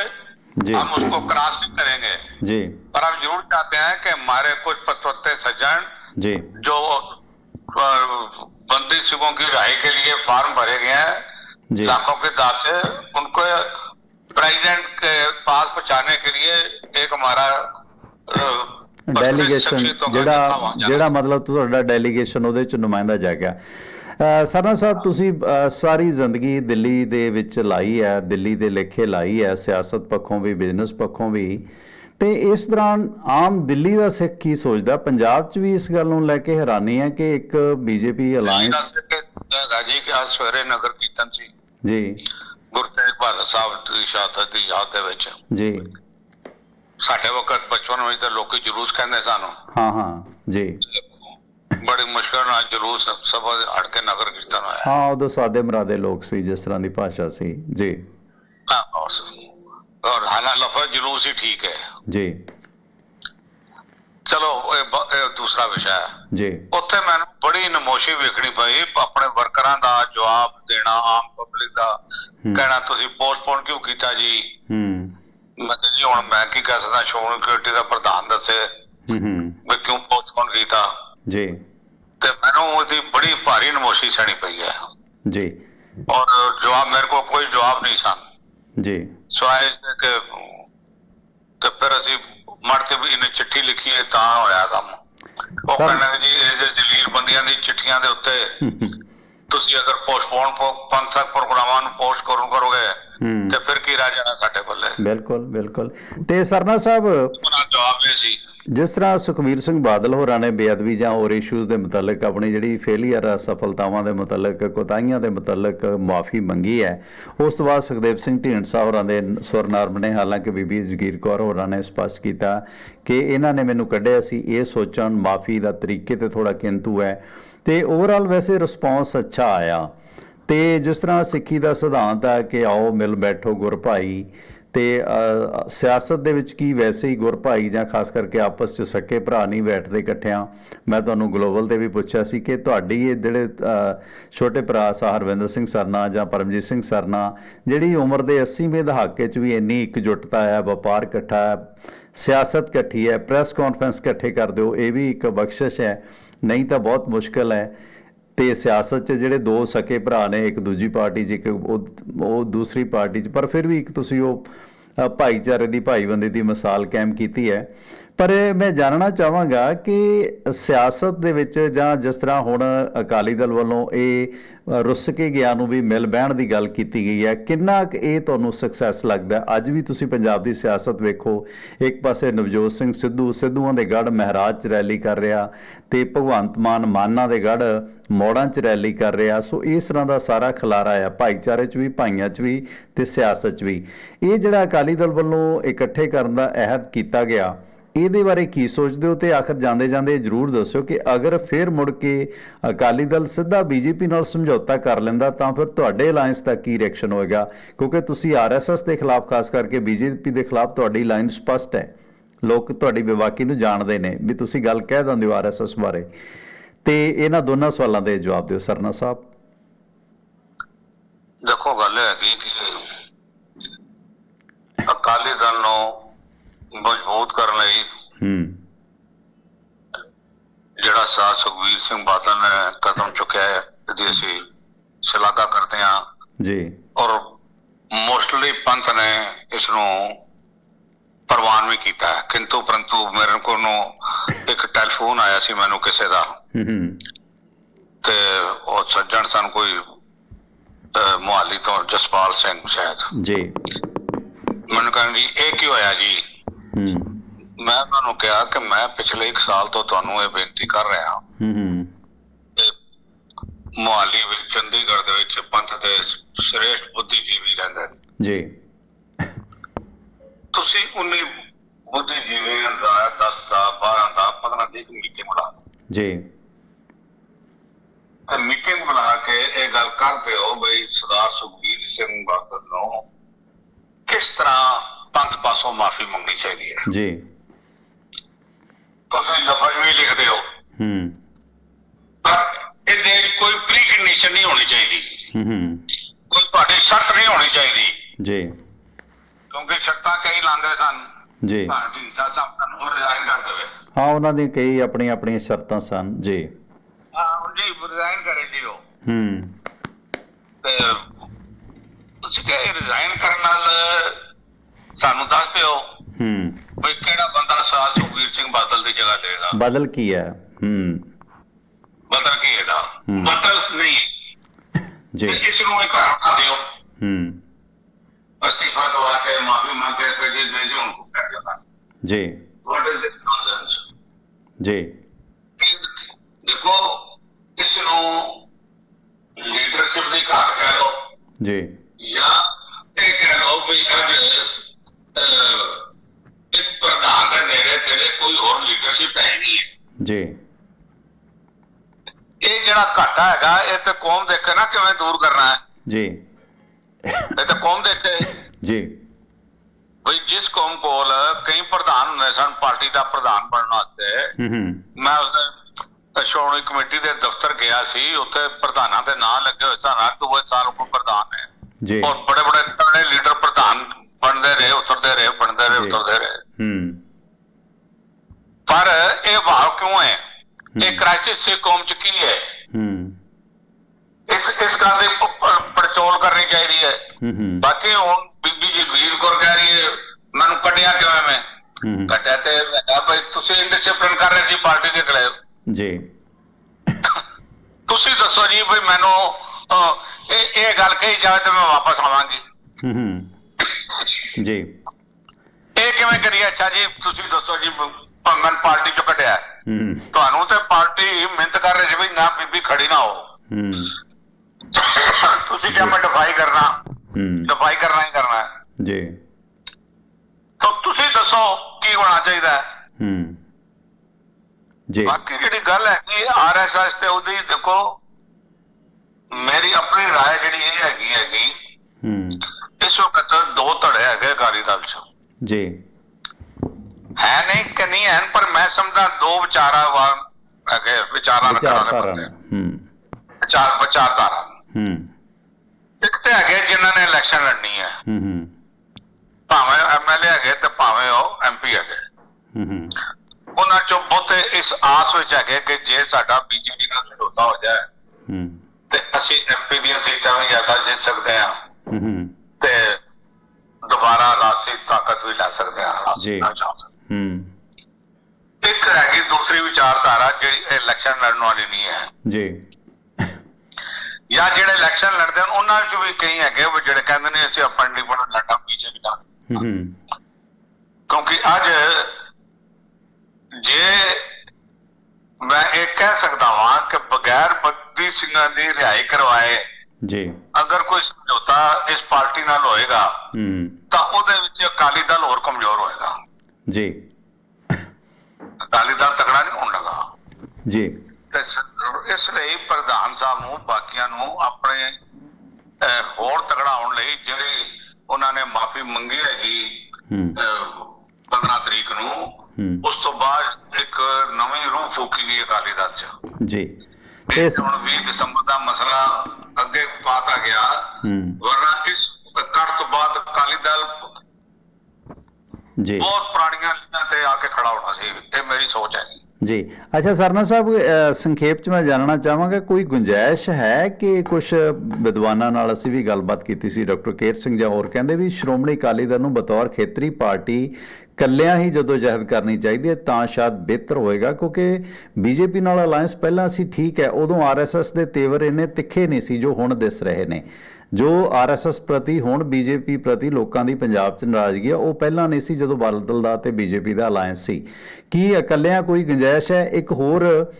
हम उसको क्रॉस नहीं करेंगे। जी। पर हम ज़रूर चाहते हैं कि हमारे कुछ पतवत्ते सज्जन जी। जो बंदी सिखों की रिहाई के लिए फॉर्म भरे गए हैं लाखों के दाब से उनको प्रेसिडेंट के पास पहुंचाने के लिए एक हमारा अ, ਡੈਲੀਗੇਸ਼ਨ शख्सियतों का ਜਿਹੜਾ जत्था वहाँ जाना ਜਿਹੜਾ ਮਤਲਬ ਤੁਹਾਡਾ ਡੈਲੀਗੇਸ਼ਨ ਉਹਦੇ ਚ ਨੁਮਾਇੰਦਾ ਜਾ ਗਿਆ ਅਹ ਸਰਨਾ ਸਾਹਿਬ ਤੁਸੀਂ ਅਹ, ਸਾਰੀ ਜ਼ਿੰਦਗੀ ਦਿੱਲੀ ਦੇ ਵਿੱਚ ਲਾਈ ਹੈ ਦਿੱਲੀ ਦੇ ਲੇਖੇ ਲਾਈ ਹੈ ਸਿਆਸਤ ਪੱਖੋਂ ਵੀ ਬਿਜ਼ਨਸ ਪੱਖੋਂ ਵੀ ਤੇ ਇਸ ਦੌਰਾਨ ਆਮ ਦਿੱਲੀ ਦਾ ਸਿੱਖ ਕੀ ਸੋਚਦਾ ਪੰਜਾਬ 'ਚ ਵੀ ਇਸ ਗੱਲ ਨੂੰ ਲੈ ਕੇ ਹੈਰਾਨੀ ਹੈ ਕਿ ਇੱਕ ਬੀਜੇਪੀ ਅਲਾਈਅੰਸ ਜੀ ਕਿ ਅੱਜ ਸਵੇਰੇ ਨਗਰ ਕੀਰਤਨ ਸੀ ਜੀ ਗੁਰੂ ਤੇਗ ਬਹਾਦਰ ਸਾਹਿਬ ਦੀ ਸ਼ਹਾਦਤ ਦੀ ਯਾਦ ਦੇ ਵਿੱਚ। ਜੀ। ਸਾਡੇ ਵਕਤ ਬਚਪਨ ਵਿੱਚ ਤਾਂ ਲੋਕੀ ਜਲੂਸ ਕਹਿੰਦੇ ਸਾਨੂੰ। ਹਾਂ ਹਾਂ ਜੀ। ਬੜੀ ਮੁਸ਼ਕਲ ਨਾਲ ਜਲੂਸ ਸਭਾ ਦੇ ਹਟ ਕੇ ਨਗਰ ਕੀਰਤਨ ਹੋਇਆ। ਹਾਂ ਉਦੋਂ ਸਾਦੇ ਮਰਾਦੇ ਲੋਕ ਸੀ ਜਿਸ ਤਰ੍ਹਾਂ ਦੀ ਭਾਸ਼ਾ ਸੀ। ਜੀ। ਹਾਂ, ਔਰ ਹਾਲਾ ਲਫ਼ਜ਼ ਜਲੂਸ ਹੀ ਠੀਕ ਹੈ। ਜੀ। ਚਲੋ ਇਹ ਦੂਸਰਾ ਵਿਸ਼ਾ ਹੈ। ਜੀ। ਉੱਥੇ ਮੈਨੂੰ ਬੜੀ ਨਮੋਸ਼ੀ ਵੇਖਣੀ ਪਈ ਆਪਣੇ ਵਰਕਰਾਂ ਦਾ ਜਵਾਬ ਦੇਣਾ ਆਮ ਪਬਲਿਕ ਦਾ ਕਹਿਣਾ ਤੁਸੀਂ ਪੋਸਟਪੋਨ ਕਿਉਂ ਕੀਤਾ ਜੀ? ਹੂੰ। ਮੈਂ ਕਿਹਾ ਜੀ ਹੁਣ ਮੈਂ ਕੀ ਕਰ ਸਕਦਾ ਸ਼ੋਨ ਕਮੇਟੀ ਦਾ ਪ੍ਰਧਾਨ ਦੱਸੇ ਹੂੰ ਹੂੰ। ਕਿਉਂ ਪੋਸਟਪੋਨ ਕੀਤਾ? ਜੀ। ਤੇ ਮੈਨੂੰ ਉਹਦੀ ਬੜੀ ਭਾਰੀ ਨਮੋਸ਼ੀ ਸਹਿਣੀ ਪਈ ਹੈ। ਜੀ। ਔਰ ਜਵਾਬ ਮੇਰੇ ਕੋਲ ਕੋਈ ਜਵਾਬ ਨਹੀਂ ਸਨ। ਜੀ। ਸਵਾਏ ਕਿ ਤੇ ਫਿਰ ਅਸੀਂ ਮੜ ਤੇ ਵੀ ਇਹਨੇ ਚਿੱਠੀ ਲਿਖੀ ਹੈ ਤਾਂ ਹੋਇਆ ਕੰਮ। ਉਹ Sir- ਕਹਿੰਦੇ ਜੀ ਇਹ ਜੇ ਜਲੀਲ ਬੰਦੀਆਂ ਦੀ ਚਿੱਠੀਆਂ ਦੇ ਉੱਤੇ ਤੁਸੀਂ ਅਗਰ ਪੋਸਟਪੋਨ ਪੰਥਕ ਪ੍ਰੋਗਰਾਮਾਂ ਨੂੰ ਪੋਸਟ ਕਰੋ ਕਰੋਗੇ ਹੂੰ। ਤੇ ਫਿਰ ਕੀ ਰਹਿ ਜਾਣਾ ਸਾਡੇ ਬੱਲੇ ਬਿਲਕੁਲ ਬਿਲਕੁਲ। ਤੇ ਸਰਨਾ ਸਾਹਿਬ ਉਹਨਾਂ ਦਾ ਜਵਾਬ ਇਹ ਸੀ। ਜਿਸ ਤਰ੍ਹਾਂ ਸੁਖਵੀਰ ਸਿੰਘ ਬਾਦਲ ਹੋਰਾਂ ਨੇ ਬੇਅਦਬੀ ਜਾਂ ਹੋਰ ਇਸ਼ੂਜ਼ ਦੇ ਮੁਤਲਕ ਆਪਣੀ ਜਿਹੜੀ ਫੇਲੀਅਰ ਸਫਲਤਾਵਾਂ ਦੇ ਮੁਤਲਕ, ਕੋਤਾਹੀਆਂ ਦੇ ਮੁਤਲਕ ਮਾਫੀ ਮੰਗੀ ਹੈ, ਉਸ ਤੋਂ ਬਾਅਦ ਸੁਖਦੇਵ ਸਿੰਘ ਢੀਂਡਸਾ ਹੋਰਾਂ ਦੇ ਸੁਰਨਰਮ ਨੇ ਹਾਲਾਂਕਿ ਬੀਬੀ ਜਗੀਰ ਕੌਰ ਹੋਰਾਂ ਨੇ ਸਪਸ਼ਟ ਕੀਤਾ ਕਿ ਇਹਨਾਂ ਨੇ ਮੈਨੂੰ ਕੱਢਿਆ ਸੀ, ਇਹ ਸੋਚਣ ਮਾਫੀ ਦਾ ਤਰੀਕੇ ਤੇ ਥੋੜਾ ਕਿੰਤੂ ਹੈ ਤੇ ਓਵਰਆਲ ਵੈਸੇ ਰਿਸਪੌਂਸ ਅੱਛਾ ਆਇਆ ਤੇ ਜਿਸ ਤਰ੍ਹਾਂ ਸਿੱਖੀ ਦਾ ਸਿਧਾਂਤ ਆ ਕਿ ਆਓ ਮਿਲ ਬੈਠੋ ਗੁਰ ਭਾਈ ਤੇ ਸਿਆਸਤ ਦੇ ਵਿੱਚ ਕੀ ਵੈਸੇ ਹੀ ਗੁਰ ਭਾਈ ਜਾਂ ਖਾਸ ਕਰਕੇ ਆਪਸ 'ਚ ਸੱਕੇ ਭਰਾ ਨਹੀਂ ਬੈਠਦੇ ਇਕੱਠਿਆਂ? ਮੈਂ ਤੁਹਾਨੂੰ ਗਲੋਬਲ ਤੇ ਵੀ ਪੁੱਛਿਆ ਸੀ ਕਿ ਤੁਹਾਡੀ ਇਹ ਜਿਹੜੇ ਛੋਟੇ ਭਰਾ ਸਹਰਵਿੰਦਰ ਸਿੰਘ ਸਰਨਾ ਜਾਂ ਪਰਮਜੀਤ ਸਿੰਘ ਸਰਨਾ, ਜਿਹੜੀ ਉਮਰ ਦੇ 80ਵੇਂ ਦਹਾਕੇ 'ਚ ਵੀ ਇੰਨੀ ਇਕਜੁੱਟਤਾ ਹੈ, ਵਪਾਰ ਇਕੱਠਾ ਹੈ, ਸਿਆਸਤ ਇਕੱਠੀ ਹੈ, ਪ੍ਰੈਸ ਕਾਨਫਰੰਸ ਇਕੱਠੇ ਕਰ ਦਿਓ ਇਹ ਵੀ ਇੱਕ ਬਖਸ਼ਿਸ਼ ਹੈ। ਨਹੀਂ ਤਾਂ ਬਹੁਤ ਮੁਸ਼ਕਲ ਹੈ। ਤੇ ਸਿਆਸਤ 'ਚ ਜਿਹੜੇ ਦੋ ਸਕੇ ਭਰਾ ਨੇ, ਇੱਕ ਦੂਜੀ ਪਾਰਟੀ 'ਚ, ਇੱਕ ਉਹ ਉਹ ਦੂਸਰੀ ਪਾਰਟੀ 'ਚ, ਪਰ ਫਿਰ ਵੀ ਇੱਕ ਤੁਸੀਂ ਉਹ ਭਾਈਚਾਰੇ ਦੀ, ਭਾਈਬੰਦੀ ਦੀ ਮਿਸਾਲ ਕਾਇਮ ਕੀਤੀ ਹੈ। ਪਰ ਮੈਂ ਜਾਣਨਾ ਚਾਹਾਂਗਾ ਕਿ ਸਿਆਸਤ ਦੇ ਵਿੱਚ ਜਾਂ ਜਿਸ ਤਰ੍ਹਾਂ ਹੁਣ ਅਕਾਲੀ ਦਲ ਵੱਲੋਂ ਇਹ ਅ, ਰੁੱਸ ਕੇ ਗਿਆ ਨੂੰ ਵੀ ਮਿਲ ਬਹਿਣ ਦੀ ਗੱਲ ਕੀਤੀ ਗਈ ਹੈ ਕਿੰਨਾ ਕੁ ਇਹ ਤੁਹਾਨੂੰ ਸਕਸੈਸ ਲੱਗਦਾ? ਅੱਜ ਵੀ ਤੁਸੀਂ ਪੰਜਾਬ ਦੀ ਸਿਆਸਤ ਵੇਖੋ ਇੱਕ ਪਾਸੇ ਨਵਜੋਤ ਸਿੰਘ ਸਿੱਧੂ ਸਿੱਧੂਆਂ ਦੇ ਗੜ ਮਹਾਰਾਜ ਚ ਰੈਲੀ ਕਰ ਰਿਹਾ ਤੇ ਭਗਵੰਤ ਮਾਨ ਮਾਨਾਂ ਦੇ ਗੜ ਮੋੜਾਂ ਚ ਰੈਲੀ ਕਰ ਰਿਹਾ। ਸੋ ਇਸ ਤਰ੍ਹਾਂ ਦਾ ਸਾਰਾ ਖਲਾਰਾ ਆ ਭਾਈਚਾਰੇ ਚ ਵੀ ਭਾਈਆਂ ਚ ਵੀ ਤੇ ਸਿਆਸਤ ਚ ਵੀ। ਇਹ ਜਿਹੜਾ ਅਕਾਲੀ ਦਲ ਵੱਲੋਂ ਇਕੱਠੇ ਕਰਨ ਦਾ ਅਹਿਦ ਕੀਤਾ ਗਿਆ ਇਹਦੇ ਬਾਰੇ ਕੀ ਸੋਚਦੇ ਹੋ ਤੇ ਆਖਰ ਜਾਂਦੇ ਜਾਂਦੇ ਜਰੂਰ ਦੱਸਿਓ ਕਿ ਅਗਰ ਫਿਰ ਮੁੜ ਕੇ ਅਕਾਲੀ ਦਲ ਸਿੱਧਾ ਬੀਜੇਪੀ ਨਾਲ ਸਮਝੌਤਾ ਕਰ ਲੈਂਦਾ ਤਾਂ ਫਿਰ ਤੁਹਾਡੇ ਅਲਾਈਅੰਸ ਦਾ ਕੀ ਰਿਐਕਸ਼ਨ ਹੋਏਗਾ? ਕਿਉਂਕਿ ਤੁਸੀਂ ਆਰਐਸਐਸ ਦੇ ਖਿਲਾਫ ਖਾਸ ਕਰਕੇ ਬੀਜੇਪੀ ਦੇ ਖਿਲਾਫ ਤੁਹਾਡੀ ਲਾਈਨ ਸਪਸ਼ਟ ਹੈ। ਲੋਕ ਤੁਹਾਡੀ ਵਿਵਾਕੀ ਨੂੰ ਜਾਣਦੇ ਨੇ ਵੀ ਤੁਸੀਂ ਗੱਲ ਕਹਿ ਦਿੰਦੇ ਹੋ ਆਰਐਸਐਸ ਬਾਰੇ। ਤੇ ਇਹਨਾਂ ਦੋਨਾਂ ਸਵਾਲਾਂ ਦੇ ਜਵਾਬ ਦਿਓ, ਸਰਨਾ ਸਾਹਿਬ। ਦੇਖੋ, ਗੱਲ ਇਹ ਹੈਗੀ ਕਿ ਅਕਾਲੀ ਦਲ ਨੂੰ ਮਜ਼ਬੂਤ ਕਰਨ ਲਈ ਹੂੰ। ਜਿਹੜਾ ਸਾਹ ਸੁਖਵੀਰ ਸਿੰਘ ਬਾਦਲ ਨੇ ਕਦਮ ਚੁੱਕਿਆ ਹੈ ਇਹਦੀ ਅਸੀਂ ਸ਼ਲਾਘਾ ਕਰਦੇ ਹਾਂ। ਜੀ। ਔਰ ਮੋਸਟਲੀ ਪੰਥ ਨੇ ਇਸ ਨੂੰ ਪ੍ਰਵਾਨ ਵੀ ਕੀਤਾ ਹੈ। ਕਿੰਤੂ ਪਰੰਤੂ ਮੇਰੇ ਕੋਲ ਨੂੰ ਇੱਕ ਟੈਲੀਫੋਨ ਆਇਆ ਸੀ ਮੈਨੂੰ ਕਿਸੇ ਦਾ। ਹੂੰ ਹੂੰ। ਤੇ ਉਹ ਸੱਜਣ ਸਨ ਕੋਈ ਮੁਹਾਲੀ ਤੋਂ ਜਸਪਾਲ ਸਿੰਘ ਸ਼ਾਇਦ। ਜੀ। ਮੈਨੂੰ ਕਹਿੰਦੇ ਇਹ ਕੀ ਹੋਇਆ ਜੀ? ਹੂੰ। ਮੈਂ ਉਹਨਾਂ ਨੂੰ ਕਿਹਾ ਕਿ ਮੈਂ ਪਿਛਲੇ 1 ਸਾਲ ਤੋਂ ਤੁਹਾਨੂੰ ਇਹ ਬੇਨਤੀ ਕਰ ਰਿਹਾ ਹਾਂ। ਹੂੰ ਮੁਹਾਲੀ ਵਿੱਚ ਚੰਡੀਗੜ੍ਹ ਦੇ ਵਿੱਚ ਪੰਥ ਦੇ ਸ਼੍ਰੇਸ਼ਟ ਬੁੱਧੀਜੀਵੀ ਰਹਿੰਦੇ ਨੇ। ਜੀ। ਤੁਸੀਂ ਉਨੀ ਬੁੱਧੀਜੀਵੀਆਂ ਦਾ 10 ਦਾ 12 ਦਾ 15 ਦੀ ਮੀਟਿੰਗ ਬੁਲਾ ਜੀ। ਤੇ ਮੀਟਿੰਗ ਬਣਾ ਕੇ ਇਹ ਗੱਲ ਕਰਦੇ ਹੋ ਬਈ ਸਰਦਾਰ ਸੁਖਬੀਰ ਸਿੰਘ ਬਾਦਲ ਨੂੰ ਕਿਸ ਤਰ੍ਹਾਂ ਪੰਥ ਪਾਸੋਂ ਮਾਫੀ ਮੰਗਣੀ ਚਾਹੀਦੀ ਹੈ। ਜੀ। ਤੁਸੀਂ ਲਫ਼ਜ਼ ਵੀ ਲਿਖਦੇ ਹੋ। ਹੂੰ। ਪਰ ਇਹਦੇ ਕੋਈ ਪ੍ਰੀ ਕੰਡੀਸ਼ਨ ਨਹੀਂ ਹੋਣੀ ਚਾਹੀਦੀ। ਹੂੰ ਕੋਈ ਤੁਹਾਡੀ ਸ਼ਰਤ ਨਹੀਂ ਹੋਣੀ ਚਾਹੀਦੀ। ਜੀ। ਕਿਉਂਕਿ ਸ਼ਰਤਾਂ ਕਈ ਲਾਉਂਦੇ ਸਨ। ਜੀ। ਭਾਰਤੀ ਸਾਹਿਬ ਤੁਹਾਨੂੰ ਰਿਜ਼ਾਈਨ ਕਰ ਦੇਵੇ। ਹਾਂ ਉਹਨਾਂ ਦੀ ਕਈ ਆਪਣੀ ਆਪਣੀਆਂ ਸ਼ਰਤਾਂ ਸਨ। ਜੀ। ਹਾਂ ਜੀ ਰਿਜ਼ਾਈਨ ਕਰੇ ਜੀ ਉਹ। ਹੂੰ। ਤੇ ਤੁਸੀਂ ਕਹੇ ਰਿਜ਼ਾਈਨ ਕਰਨ ਨਾਲ ਸਾਨੂੰ ਦੱਸ ਦਿਓ ਹੂੰ। ਬਈ ਕਿਹੜਾ ਬੰਦਾ ਸਾਲ ਸੁਖਵੀਰ ਸਿੰਘ ਬਾਦਲ ਦੀ ਜਗ੍ਹਾ ਲਏਗਾ ਬਦਲ ਕੀ ਹੈ? ਹੂੰ। ਬਦਲ ਕੀ ਇਹਦਾ ਹੂੰ। ਬਦਲ ਨਹੀਂ। ਜੀ। ਤੇ ਇਸ ਨੂੰ ਇੱਕ ਹਫ਼ਤਾ ਦਿਓ। ਹੂੰ। ਅਸਤੀਫਾ ਦਵਾ ਕੇ ਮਾਫੀ ਮੰਗ ਕੇ ਫਿਰ ਜੀ ਦੇ ਜੋ ਕਰ ਜੀ। ਵਾਟ ਇਜ਼ ਦਿਸ ਨੌਨਸੈਂਸ ਜੀ। ਦੇਖੋ ਇਸ ਨੂੰ ਲੀਡਰਸ਼ਿਪ ਦੀ ਘਾਟ ਕਹਿ ਲਓ। ਜੀ। ਜਾਂ ਇਹ ਕਹਿ ਲਓ ਵੀ ਅੱਜ ਇੱਕ ਪ੍ਰਧਾਨ ਦੇ ਨੇੜੇ ਤੇਰੇ ਕੋਈ ਹੋਰ ਲੀਡਰਸ਼ਿਪ ਹੈ ਨਹੀਂ ਜੀ। ਇਹ ਜਿਹੜਾ ਘਾਟਾ ਹੈਗਾ ਇਹ ਤੇ ਕੌਮ ਦੇਖੇ ਨਾ ਕਿਵੇਂ ਦੂਰ ਕਰਨਾ ਹੈ। ਜੀ। ਇਹ ਤੇ ਕੌਮ ਦੇਖੇ। ਜੀ। ਵੀ ਜਿਸ ਕੌਮ ਕੋਲ ਕਈ ਪ੍ਰਧਾਨ ਹੁੰਦੇ ਸਨ ਪਾਰਟੀ ਦਾ ਪ੍ਰਧਾਨ ਬਣਨ ਵਾਸਤੇ। ਮੈਂ ਉਸ ਸ਼੍ਰੋਮਣੀ ਕਮੇਟੀ ਦੇ ਦਫ਼ਤਰ ਗਿਆ ਸੀ ਉੱਥੇ ਪ੍ਰਧਾਨਾਂ ਦੇ ਨਾਂ ਲੱਗੇ ਹੋਏ ਸਨ। ਅੱਜ ਤੋਂ ਉਹ ਸਾਲ ਕੋ ਪ੍ਰਧਾਨ ਹੈ ਜੀ। ਔਰ ਬੜੇ ਬੜੇ ਤਗੜੇ ਲੀਡਰ ਪ੍ਰਧਾਨ ਬਣਦੇ ਰਹੇ ਉਤਰਦੇ ਰਹੇ ਬਣਦੇ ਰਹੇ ਜੀ। ਉਤਰਦੇ ਰਹੇ। ਹੂੰ। ਪਰ ਇਹ ਭਾਵ ਕਿਉਂ ਹੈ? ਇਹ ਕ੍ਰਾਈਸਿਸ ਸੇ ਕੌਮ ਚ ਕੀ ਹੈ? ਹੂੰ। ਇਸ ਇਸ ਗੱਲ ਦੀ ਪੜਚੋਲ ਕਰਨੀ ਚਾਹੀਦੀ ਹੈ। ਹੂੰ ਹੂੰ। ਬਾਕੀ ਹੁਣ ਬੀਬੀ ਜਗਵੀਰ ਕੌਰ ਕਹਿ ਰਹੀ ਹੈ ਮੈਨੂੰ ਕੱਢਿਆ ਕਿਵੇਂ ਮੈਂ? ਹੂੰ ਕੱਢਿਆ ਤੇ ਮੈਂ ਕਿਹਾ ਭਾਈ ਤੁਸੀਂ ਇੰਡਿਸਪਲਿਨ ਕਰ ਰਹੇ ਸੀ ਪਾਰਟੀ ਦੇ ਖਿਲਾਫ ਜੀ। ਤੁਸੀਂ ਦੱਸੋ ਜੀ ਵੀ ਮੈਨੂੰ ਇਹ ਇਹ ਗੱਲ ਕਹੀ ਜਾਵੇ ਤੇ ਮੈਂ ਵਾਪਸ ਆਵਾਂਗੀ। ਹੂੰ ਹੂੰ। ਜੀ ਇਹ ਕਿਵੇਂ ਕਰੀਏ ਅੱਛਾ ਜੀ ਤੁਸੀਂ ਦੱਸੋ ਜੀ ਮੈਂ ਪਾਰਟੀ ਚੋਂ ਕੱਢਿਆ ਹੂੰ ਤੁਹਾਨੂੰ ਤੇ ਪਾਰਟੀ ਮਿਹਨਤ ਕਰ ਰਹੀ ਸੀ ਵੀ ਨਾ ਬੀਬੀ ਖੜੀ ਨਾ ਹੋ ਹੂੰ ਤੁਸੀਂ ਕਿਹਾ ਮੈਂ ਡਿਫਾਈ ਕਰਨਾ ਹੂੰ ਡਿਫਾਈ ਕਰਨਾ ਹੀ ਕਰਨਾ ਹੈ ਜੀ ਤਾਂ ਤੁਸੀਂ ਦੱਸੋ ਕੀ ਹੋਣਾ ਚਾਹੀਦਾ ਹੈ ਹੂੰ ਜੀ ਬਾਕੀ ਜਿਹੜੀ ਗੱਲ ਹੈ ਕਿ ਆਰਐਸਐਸ ਤੇ ਉਹਦੀ ਦੇਖੋ ਮੇਰੀ ਆਪਣੀ رائے ਜਿਹੜੀ ਇਹ ਹੈਗੀ ਹੈਗੀ ਹੂੰ। ਇਸ ਵਕਤ ਦੋ ਧੜੇ ਹੈਗੇ ਅਕਾਲੀ ਦਲ ਚ। ਜੀ। ਹੈ ਨਹੀਂ ਕਿ ਨਹੀਂ ਹੈ ਪਰ ਮੈਂ ਸਮਝਦਾ ਦੋ ਵਿਚਾਰਾਂ ਵਾਂ ਹੈਗੇ ਵਿਚਾਰਾਂ ਵਿਚਾਰਧਾਰਾ ਹੂੰ। ਵਿਚਾਰ ਵਿਚਾਰਧਾਰਾ। ਹੂੰ। ਇੱਕ ਤੇ ਹੈਗੇ ਜਿਨ੍ਹਾਂ ਨੇ ਇਲੈਕਸ਼ਨ ਲੜਨੀ ਹੈ। ਹੂੰ ਹੂੰ। ਭਾਵੇਂ ਐਮਐਲਏ ਹੈਗੇ ਤੇ ਭਾਵੇਂ ਉਹ ਐਮਪੀ ਹੈਗੇ। ਹੂੰ ਹੂੰ। ਉਹਨਾਂ ਚੋਂ ਬਹੁਤੇ ਇਸ ਆਸ ਵਿੱਚ ਹੈਗੇ ਕਿ ਜੇ ਸਾਡਾ ਬੀਜੇਪੀ ਨਾਲ ਸਮਝੌਤਾ ਹੋ ਜਾਏ ਹੂੰ। ਤੇ ਅਸੀਂ ਐਮਪੀ ਦੀਆਂ ਸੀਟਾਂ ਵੀ ਜ਼ਿਆਦਾ ਜਿੱਤ ਸਕਦੇ ਹੂੰ। ਤੇ ਦੁਬਾਰਾ ਰਾਸ਼ਟਰੀ ਤਾਕਤ ਵੀ ਲੈ ਸਕਦੇ ਹਾਂ ਰਾਸ਼ਟਰੀ ਜੀ। ਤਾਕਤ ਜਾ ਸਕਦੇ। ਹੂੰ। ਇੱਕ ਹੈਗੀ ਦੂਸਰੀ ਵਿਚਾਰਧਾਰਾ ਜਿਹੜੀ ਇਲੈਕਸ਼ਨ ਲੜਨ ਵਾਲੀ ਨਹੀਂ ਹੈ। ਜੀ। ਜਾਂ ਜਿਹੜੇ ਇਲੈਕਸ਼ਨ ਲੜਦੇ ਹਨ ਉਹਨਾਂ ਵਿੱਚ ਵੀ ਕਈ ਹੈਗੇ ਵੀ ਜਿਹੜੇ ਕਹਿੰਦੇ ਨੇ ਅਸੀਂ ਆਪਣਾ ਇੰਡੀਪੈਂਡੈਂਟ ਲੜਨਾ ਬੀਜੇਪੀ ਨਾਲ ਹੂੰ ਹੂੰ। ਕਿਉਂਕਿ ਅੱਜ ਜੇ ਮੈਂ ਇਹ ਕਹਿ ਸਕਦਾ ਹਾਂ ਕਿ ਬਗੈਰ ਬੱਦੀ ਸਿੰਘਾਂ ਦੀ ਰਿਹਾਈ ਕਰਵਾਏ ਜੀ। ਅਗਰ ਕੋਈ ਸਮਝੌਤਾ ਇਸ ਪਾਰਟੀ ਨਾਲ ਹੋਏਗਾ ਹੂੰ। ਤਾਂ ਉਹਦੇ ਵਿੱਚ ਅਕਾਲੀ ਦਲ ਹੋਰ ਕਮਜ਼ੋਰ ਹੋਏਗਾ। ਜੀ। ਅਕਾਲੀ ਦਲ ਤਕੜਾ ਨਹੀਂ ਹੋਣ ਲੱਗਾ। ਜੀ। ਇਸ ਲਈ ਪ੍ਰਧਾਨ ਸਾਹਿਬ ਨੂੰ ਬਾਕੀਆਂ ਨੂੰ ਆਪਣੇ ਹੋਰ ਤਕੜਾ ਹੋਣ ਲਈ ਜਿਹੜੀ ਉਹਨਾਂ ਨੇ ਮਾਫੀ ਮੰਗੀ ਹੈਗੀ ਹੂੰ। ਅਹ, 15 ਤਰੀਕ ਨੂੰ ਉਸ ਤੋਂ ਬਾਅਦ ਇੱਕ ਨਵੀਂ ਰੂਹ ਫੂਕੀ ਗਈ ਅਕਾਲੀ ਦਲ ਚ। ਜੀ। ਇਸ ਹੁਣ 20 ਦਸੰਬਰ ਦਾ ਮਸਲਾ ਅੱਗੇ ਪਾਤਾ ਗਿਆ। ਹੂੰ। ਵਰਨਾ ਇਸ ਕੱਟ ਤੋਂ ਬਾਅਦ ਅਕਾਲੀ ਦਲ ਜੀ। ਬਹੁਤ ਪੁਰਾਣੀਆਂ ਲੀਹਾਂ ਤੇ ਆ ਕੇ ਖੜਾ ਹੋਣਾ ਸੀ। ਇਹ ਮੇਰੀ ਸੋਚ ਹੈਗੀ ਜੀ। ਅੱਛਾ, ਸਰਨਾ ਸਾਹਿਬ ਸੰਖੇਪ ਚ ਮੈਂ ਜਾਣਨਾ ਚਾਹਾਂਗਾ, ਕੋਈ ਗੁੰਜਾਇਸ਼ ਹੈ ਕਿ ਕੁਝ ਵਿਦਵਾਨਾਂ ਨਾਲ ਅਸੀਂ ਵੀ ਗੱਲਬਾਤ ਕੀਤੀ ਸੀ? ਡਾਕਟਰ ਕੇਰ ਸਿੰਘ ਜਾਂ ਹੋਰ ਕਹਿੰਦੇ ਵੀ ਸ਼੍ਰੋਮਣੀ ਅਕਾਲੀ ਦਲ ਨੂੰ ਬਤੌਰ ਖੇਤਰੀ ਪਾਰਟੀ ਕੱਲਿਆਂ ਹੀ ਜਦੋਂ ਜਹਿਦ ਕਰਨੀ ਚਾਹੀਦੀ ਹੈ, ਤਾਂ ਸ਼ਾਇਦ ਬਿਹਤਰ ਹੋਏਗਾ, ਕਿਉਂਕਿ ਬੀਜੇਪੀ ਨਾਲ ਅਲਾਈਅੰਸ ਪਹਿਲਾਂ ਸੀ, ਠੀਕ ਹੈ, ਉਦੋਂ ਆਰਐਸਐਸ ਦੇ ਤੇਵਰ ਇੰਨੇ ਤਿੱਖੇ ਨਹੀਂ ਸੀ ਜੋ ਹੁਣ ਦਿਸ ਰਹੇ ਨੇ। ਜੋ ਆਰਐਸਐਸ ਪ੍ਰਤੀ, ਹੁਣ ਬੀਜੇਪੀ ਪ੍ਰਤੀ ਲੋਕਾਂ ਦੀ ਪੰਜਾਬ 'ਚ ਨਾਰਾਜ਼ਗੀ ਆ, ਉਹ ਪਹਿਲਾਂ ਨਹੀਂ ਸੀ ਜਦੋਂ ਬਾਦਲ ਦਾ ਤੇ ਬੀਜੇਪੀ ਦਾ ਅਲਾਈਅੰਸ ਸੀ। ਕੀ ਇਕੱਲਿਆਂ ਕੋਈ ਗੁੰਜਾਇਸ਼ ਹੈ? ਇੱਕ ਹੋਰ,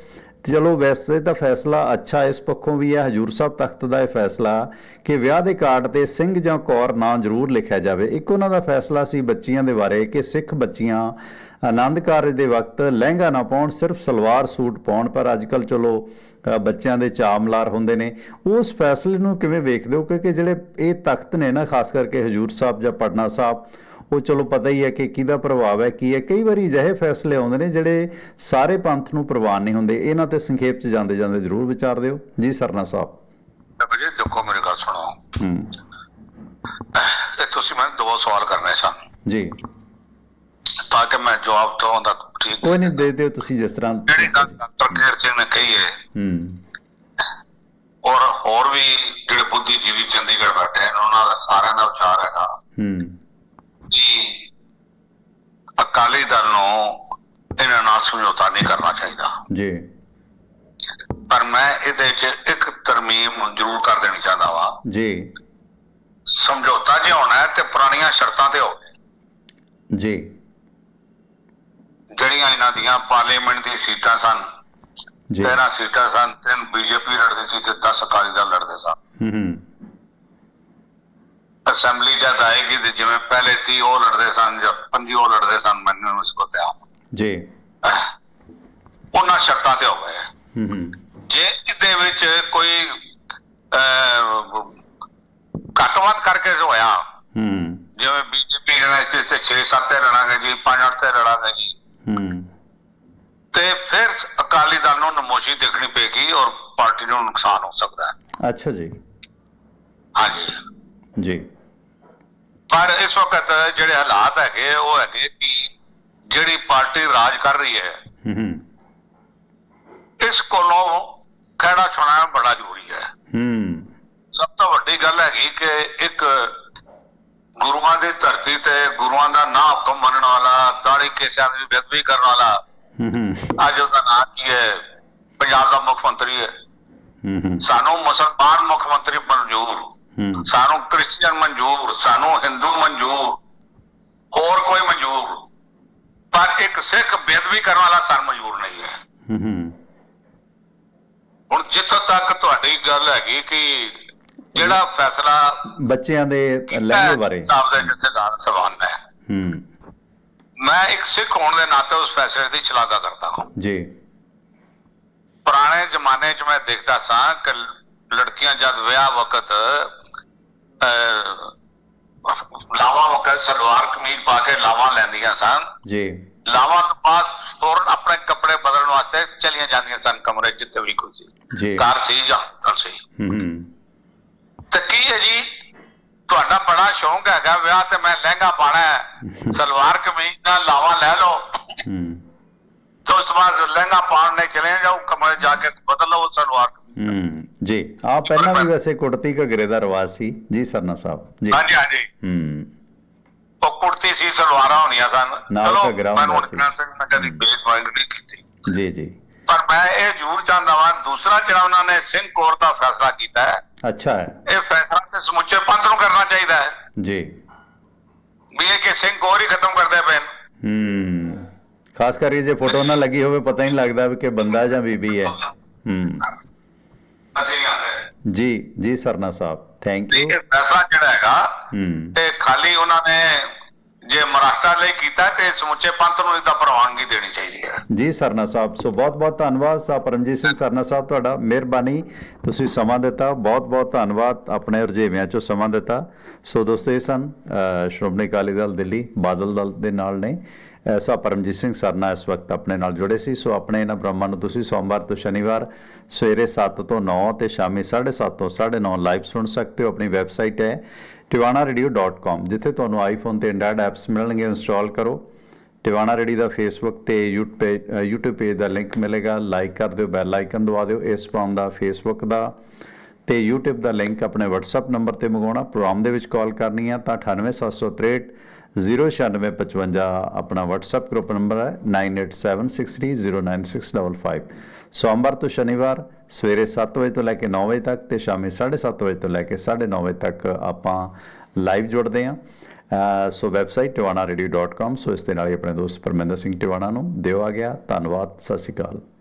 ਚਲੋ ਵੈਸੇ ਤਾਂ ਫੈਸਲਾ ਅੱਛਾ ਇਸ ਪੱਖੋਂ ਵੀ ਹੈ, ਹਜੂਰ ਸਾਹਿਬ ਤਖਤ ਦਾ ਇਹ ਫੈਸਲਾ ਕਿ ਵਿਆਹ ਦੇ ਕਾਰਡ ਤੇ ਸਿੰਘ ਜਾਂ ਕੌਰ ਨਾਂ ਜ਼ਰੂਰ ਲਿਖਿਆ ਜਾਵੇ। ਇੱਕ ਉਹਨਾਂ ਦਾ ਫੈਸਲਾ ਸੀ ਬੱਚੀਆਂ ਦੇ ਬਾਰੇ ਕਿ ਸਿੱਖ ਬੱਚੀਆਂ ਆਨੰਦ ਕਾਰਜ ਦੇ ਵਕਤ ਲਹਿੰਗਾ ਨਾ ਪਾਉਣ, ਸਿਰਫ ਸਲਵਾਰ ਸੂਟ ਪਾਉਣ, ਪਰ ਅੱਜਕੱਲ ਚਲੋ ਬੱਚਿਆਂ ਦੇ ਚਾਮਲਾਰ ਹੁੰਦੇ ਨੇ। ਉਸ ਫੈਸਲੇ ਨੂੰ ਕਿਵੇਂ ਵੇਖਦੇ ਹੋ? ਕਿਉਂਕਿ ਜਿਹੜੇ ਇਹ ਤਖਤ ਨੇ ਨਾ ਖਾਸ ਕਰਕੇ ਹਜੂਰ ਸਾਹਿਬ ਜਾਂ ਪਟਨਾ ਸਾਹਿਬ ਉਹ ਚਲੋ ਪਤਾ ਹੀ ਹੈ ਕਿ ਕਿਹਦਾ ਪ੍ਰਭਾਵ ਹੈ ਕੀ ਹੈ। ਕਈ ਵਾਰੀ ਅਜਿਹੇ ਫੈਸਲੇ ਆਉਂਦੇ ਨੇ ਜਿਹੜੇ ਸਾਰੇ ਪੰਥ ਨੂੰ ਪ੍ਰਵਾਨ ਨਹੀਂ ਹੁੰਦੇ। ਇਹਨਾਂ ਤੇ ਸੰਖੇਪ ਚ ਜਾਂਦੇ ਜਾਂਦੇ ਜ਼ਰੂਰ ਵਿਚਾਰ ਦਿਓ। ਜੀ ਸਰਨਾ ਸਾਹਿਬ। ਤੇ ਭਾਜੀ ਦੇਖੋ ਮੇਰੀ ਗੱਲ ਸੁਣੋ। ਹੂੰ। ਤੇ ਤੁਸੀਂ ਮੈਨੂੰ ਦੋ ਸਵਾਲ ਕਰਨੇ ਸਨ। ਜੀ। ਤਾਂ ਕਿ ਮੈਂ ਜਵਾਬ ਦਵਾਂ ਦਾ ਠੀਕ ਕੋਈ ਨਹੀਂ ਦੇ ਦਿਓ ਤੁਸੀਂ ਜਿਸ ਤਰ੍ਹਾਂ ਜਿਹੜੀ ਗੱਲ ਡਾਕਟਰ ਕੇਰ ਸਿੰਘ ਨੇ ਕਹੀ ਹੈ। ਹੂੰ। ਔਰ ਹੋਰ ਵੀ ਜਿਹੜੇ ਬੁੱਧੀਜੀਵੀ ਚੰਡੀਗੜ੍ਹ ਬੈਠੇ ਨੇ ਉਹਨਾਂ ਦਾ ਸਾਰਿਆਂ ਦਾ ਵਿਚਾਰ ਹੈਗਾ ਹੂੰ। ਕਿ ਅਕਾਲੀ ਦਲ ਨੂੰ ਇਹਨਾਂ ਨਾਲ ਸਮਝੌਤਾ ਨਹੀਂ ਕਰਨਾ ਚਾਹੀਦਾ। ਜੀ। ਪਰ ਮੈਂ ਇਹਦੇ 'ਚ ਇੱਕ ਤਰਮੀਮ ਜ਼ਰੂਰ ਕਰ ਦੇਣੀ ਚਾਹੁੰਦਾ ਵਾਂ। ਜੀ। ਸਮਝੌਤਾ ਜੇ ਹੋਣਾ ਹੈ ਤੇ ਪੁਰਾਣੀਆਂ ਸ਼ਰਤਾਂ ਤੇ ਹੋਵੇ। ਜੀ। ਜਿਹੜੀਆਂ ਇਹਨਾਂ ਦੀਆਂ ਪਾਰਲੀਮੈਂਟ ਦੀ ਸੀਟਾਂ ਸਨ ਜੀ। 13 ਸੀਟਾਂ ਸਨ ਤਿੰਨ ਬੀਜੇਪੀ ਲੜਦੀ ਸੀ ਤੇ 10 ਅਕਾਲੀ ਦਲ ਲੜਦੇ ਸਨ। ਹੂੰ ਹੂੰ। ਅਸੈਂਬਲੀ ਜਦ ਆਏਗੀ ਤੇ ਜਿਵੇਂ ਪਹਿਲੇ 30 ਉਹ ਲੜਦੇ ਸਨ ਜਾਂ 25 ਉਹ ਲੜਦੇ ਸਨ ਮੈਨੂੰ ਇਸ ਕੋ ਧਿਆਨ ਜੀ। ਉਹਨਾਂ ਸ਼ਰਤਾਂ ਤੇ ਹੋਵੇ ਹੂੰ ਹੂੰ। ਜੇ ਇਹਦੇ ਵਿੱਚ ਕੋਈ ਅਹ, ਘੱਟ-ਵੱਧ ਕਰਕੇ ਜੋ ਹੋਇਆ ਹੂੰ। ਜਿਵੇਂ ਬੀਜੇਪੀ ਨੇ ਇੱਥੇ ਇੱਥੇ 6-7 ਤੇ ਲੜਾਂਗੇ ਜੀ 5-8 ਤੇ ਲੜਾਂਗੇ ਜੀ ਹੂੰ। ਤੇ ਫਿਰ ਅਕਾਲੀ ਦਲ ਨੂੰ ਨਮੋਸ਼ੀ ਦੇਖਣੀ ਪਏਗੀ ਔਰ ਪਾਰਟੀ ਨੂੰ ਨੁਕਸਾਨ ਹੋ ਸਕਦਾ ਹੈ। ਅੱਛਾ ਜੀ। ਹਾਂਜੀ। ਜੀ। ਪਰ ਇਸ ਵਕਤ ਜਿਹੜੇ ਹਾਲਾਤ ਹੈਗੇ ਉਹ ਹੈਗੇ ਕਿ ਜਿਹੜੀ ਪਾਰਟੀ ਰਾਜ ਕਰ ਰਹੀ ਹੈ ਹੂੰ ਇਸ ਕੋਲੋਂ ਖੜਾ ਛੁਡਾਉਣਾ ਬੜਾ ਜ਼ਰੂਰੀ ਹੈ। ਹੂੰ। ਸਭ ਤੋਂ ਵੱਡੀ ਗੱਲ ਹੈਗੀ ਕਿ ਇੱਕ ਗੁਰੂਆਂ ਦੀ ਧਰਤੀ ਤੇ ਗੁਰੂਆਂ ਦਾ ਨਾਂ ਹੁਕਮ ਮੰਨਣ ਵਾਲਾ ਦਾੜੀ ਕੇਸਿਆਂ ਦੀ ਬੇਅਦਬੀ ਕਰਨ ਵਾਲਾ ਅੱਜ ਉਹਦਾ ਨਾਂ ਕੀ ਹੈ? ਪੰਜਾਬ ਦਾ ਮੁੱਖ ਮੰਤਰੀ ਹੈ। ਸਾਨੂੰ ਮੁਸਲਮਾਨ ਮੁੱਖ ਮੰਤਰੀ ਮਨਜ਼ੂਰ ਸਾਨੂੰ ਕ੍ਰਿਸਚੀਅਨ ਮਨਜ਼ੂਰ ਸਾਨੂੰ ਹਿੰਦੂ ਮਨਜ਼ੂਰ ਹੋਰ ਕੋਈ ਮਨਜ਼ੂਰ। ਪਰ ਇੱਕ ਸਿੱਖ ਬੇਅਦਬੀ ਕਰਨ ਵਾਲਾ ਸਾਨੂੰ ਮਨਜ਼ੂਰ ਨਹੀਂ ਹੂੰ। ਹੁਣ ਜਿੱਥੋਂ ਤੱਕ ਤੁਹਾਡੀ ਗੱਲ ਹੈਗੀ ਕਿ ਜਿਹੜਾ ਫੈਸਲਾ ਬੱਚਿਆਂ ਦੇ ਲਹਿੰਗੇ ਬਾਰੇ। ਸਾਹਿਬ ਦੇ ਜਥੇਦਾਰ ਸਵਾਨ ਹੈ ਹੂੰ। ਮੈਂ ਇੱਕ ਸਿੱਖ ਹੋਣ ਦੇ ਨਾਤੇ ਉਸ ਫੈਸਲੇ ਦੀ ਸ਼ਲਾਘਾ ਕਰਦਾ ਹਾਂ। ਜੀ। ਪੁਰਾਣੇ ਜ਼ਮਾਨੇ 'ਚ ਮੈਂ ਦੇਖਦਾ ਸਾਂ ਕਿ ਲੜਕੀਆਂ ਜਦ ਵਿਆਹ ਵਕਤ ਲਾਵਾਂ ਵਕਤ ਸਲਵਾਰ ਕਮੀਜ਼ ਪਾ ਕੇ ਲਾਵਾਂ ਲੈਂਦੀਆਂ ਸਨ। ਜੀ। ਲਾਵਾਂ ਤੋਂ ਬਾਅਦ ਫੌਰਨ ਆਪਣੇ ਕੱਪੜੇ ਬਦਲਣ ਵਾਸਤੇ ਚਲੀਆਂ ਜਾਂਦੀਆਂ ਸਨ ਕਮਰੇ ਜਿੱਥੇ ਵੀ ਕੋਈ ਸੀ। ਜੀ। ਘਰ ਸੀ ਜਾਂ ਸੀ। ਹੂੰ। ਤੇ ਕੀ ਹੈ ਜੀ? ਤੁਹਾਡਾ ਬੜਾ ਸ਼ੌਂਕ ਹੈਗਾ ਵਿਆਹ ਤੇ ਮੈਂ ਲਹਿੰਗਾ ਪਾਣਾ ਹੈ। ਸਲਵਾਰ ਕਮੀਜ਼ ਨਾਲ ਲਾਵਾਂ ਲੈ ਲਓ। ਹੂੰ। ਤੇ ਉਸ ਲਹਿੰਗਾ ਪਾਣ ਨਹੀਂ ਚਲੇ ਜਾਓ ਕਮਰੇ ਜਾ ਕੇ ਬਦਲ ਲਓ ਸਲਵਾਰ। ਹੂੰ ਜੀ। ਆ ਪਹਿਲਾਂ ਵੀ ਵੈਸੇ ਕੁੜਤੀ ਘਗਰੇ ਦਾ ਰਿਵਾਜ ਸੀ। ਜੀ ਸਰਨਾ ਸਾਹਿਬ ਜੀ। ਹਾਂਜੀ ਹਾਂਜੀ। ਹੂੰ। ਉਹ ਕੁੜਤੀ ਸੀ ਸਲਵਾਰਾਂ ਹੋਣੀਆਂ ਸਨ। ਨਾਲ ਘੱਗਰਾ ਮੈਂ ਹੁਣ ਮੈਂ ਕਦੀ ਬੇਸਵਾਇੰਗ ਨਹੀਂ ਕੀਤੀ। ਜੀ ਜੀ। ਪਰ ਮੈਂ ਇਹ ਜ਼ਰੂਰ ਜਾਣਦਾ ਵਾਂ ਦੂਸਰਾ ਜਿਹੜਾ ਉਹਨਾਂ ਨੇ ਸਿੰਘ ਕੋਰ ਦਾ ਫੈਸਲਾ ਕੀਤਾ ਹੈ ਅੱਛਾ ਹੈ। ਇਹ ਫੈਸਲਾ ਤੇ ਸਮੁੱਚੇ ਪੰਥ ਨੂੰ ਕਰਨਾ ਚਾਹੀਦਾ ਹੈ। ਜੀ। ਵੀ ਇਹ ਕਿ ਸਿੰਘ ਕੋਰ ਹੀ ਖਤਮ ਕਰਦੇ ਨੇ। ਹੂੰ। ਖਾਸ ਕਰਕੇ ਜੇ ਫੋਟੋ ਨਾ ਲੱਗੀ ਹੋਵੇ ਪਤਾ ਹੀ ਨਹੀਂ ਲੱਗਦਾ ਵੀ ਕਿ ਬੰਦਾ ਜਾਂ ਬੀਬੀ ਹੈ। ਹੂੰ। ਜੀ ਜੀ ਸਰਨਾ ਸਾਹਿਬ ਥੈਂਕ ਯੂ ਇਹ ਫੈਸਲਾ ਜਿਹੜਾ ਹੈਗਾ ਤੇ ਖਾਲੀ ਉਹਨਾਂ ਨੇ ਜੇ ਮਰਾਠਾ ਲਈ ਕੀਤਾ ਤੇ ਸਮੁੱਚੇ ਪੰਥ ਨੂੰ ਇਹਦਾ ਪ੍ਰਵਾਨਗੀ ਦੇਣੀ ਚਾਹੀਦੀ ਹੈ। ਜੀ, ਸਰਨਾ ਸਾਹਿਬ, ਸੋ ਬਹੁਤ ਬਹੁਤ ਧੰਨਵਾਦ ਸਾਹਿਬ ਪਰਮਜੀਤ ਸਿੰਘ, ਸਰਨਾ ਸਾਹਿਬ ਤੁਹਾਡਾ, ਮਿਹਰਬਾਨੀ। ਤੁਸੀਂ ਸਮਾਂ ਦਿੱਤਾ ਬਹੁਤ ਬਹੁਤ ਧੰਨਵਾਦ ਆਪਣੇ ਰੁਝੇਵਿਆਂ ਚੋਂ ਸਮਾਂ ਦਿੱਤਾ। ਸੋ ਦੋਸਤੋ, ਇਹ ਸਨ ਸ਼੍ਰੋਮਣੀ ਅਕਾਲੀ ਦਲ ਦਿੱਲੀ, ਬਾਦਲ ਦਲ ਦੇ ਨਾਲ ਨੇ। ਅ, ਪਰਮਜੀਤ ਸਿੰਘ ਸਰਨਾ ਇਸ ਵਕਤ ਆਪਣੇ ਨਾਲ ਜੁੜੇ ਸੀ। ਸੋ ਆਪਣੇ ਇਹਨਾਂ ਬ੍ਰਹਮਾਂ ਨੂੰ ਤੁਸੀਂ ਸੋਮਵਾਰ ਤੋਂ ਸ਼ਨੀਵਾਰ ਸਵੇਰੇ 7 ਤੋਂ 9 ਤੇ ਸ਼ਾਮੀ 7:30 ਤੋਂ 9:30 ਲਾਈਵ ਸੁਣ ਸਕਦੇ ਹੋ। ਆਪਣੀ ਵੈਬਸਾਈਟ ਹੈ tivanaradio.com ਜਿੱਥੇ ਤੁਹਾਨੂੰ ਆਈਫੋਨ ਤੇ ਐਂਡਰਾਇਡ ਐਪਸ ਮਿਲਣਗੇ। ਇੰਸਟਾਲ ਕਰੋ। ਟਿਵਾਣਾ ਰੇਡੀ ਦਾ ਫੇਸਬੁੱਕ ਤੇ YouTube ਪੇਜ ਅ, YouTube ਪੇਜ ਦਾ ਲਿੰਕ ਮਿਲੇਗਾ। ਲਾਈਕ ਕਰ ਦਿਓ ਬੈਲ ਆਈਕਨ ਦਬਾ ਦਿਓ। ਇਸ ਪ੍ਰੋਗਰਾਮ ਦਾ ਫੇਸਬੁੱਕ ਦਾ ਤੇ YouTube ਦਾ ਲਿੰਕ ਆਪਣੇ WhatsApp ਨੰਬਰ ਤੇ ਮੰਗਾਉਣਾ ਪ੍ਰੋਗਰਾਮ ਦੇ ਵਿੱਚ ਕਾਲ ਕਰਨੀ ਆ ਤਾਂ 98763 09655 ਆਪਣਾ WhatsApp ਗਰੁੱਪ ਨੰਬਰ ਹੈ 9876309655 ਸੋਮਵਾਰ ਤੋਂ ਸ਼ਨੀਵਾਰ ਸਵੇਰੇ 7 ਵਜੇ ਤੋਂ ਲੈ ਕੇ 9 ਵਜੇ ਤੱਕ ਤੇ ਸ਼ਾਮੀ 7:30 ਵਜੇ ਤੋਂ ਲੈ ਕੇ 9:30 ਵਜੇ ਤੱਕ ਆਪਾਂ ਲਾਈਵ ਜੁੜਦੇ ਹਾਂ। ਅਹ ਸੋ ਵੈਬਸਾਈਟ tivanaradio.com ਸੋ ਇਸ ਦੇ ਨਾਲ ਹੀ ਆਪਣੇ ਦੋਸਤ ਪਰਮਿੰਦਰ ਸਿੰਘ ਟਿਵਾਣਾ ਨੂੰ ਦਿਓ ਆ ਗਿਆ। ਧੰਨਵਾਦ। ਸਤਿ ਸ਼੍ਰੀ ਅਕਾਲ।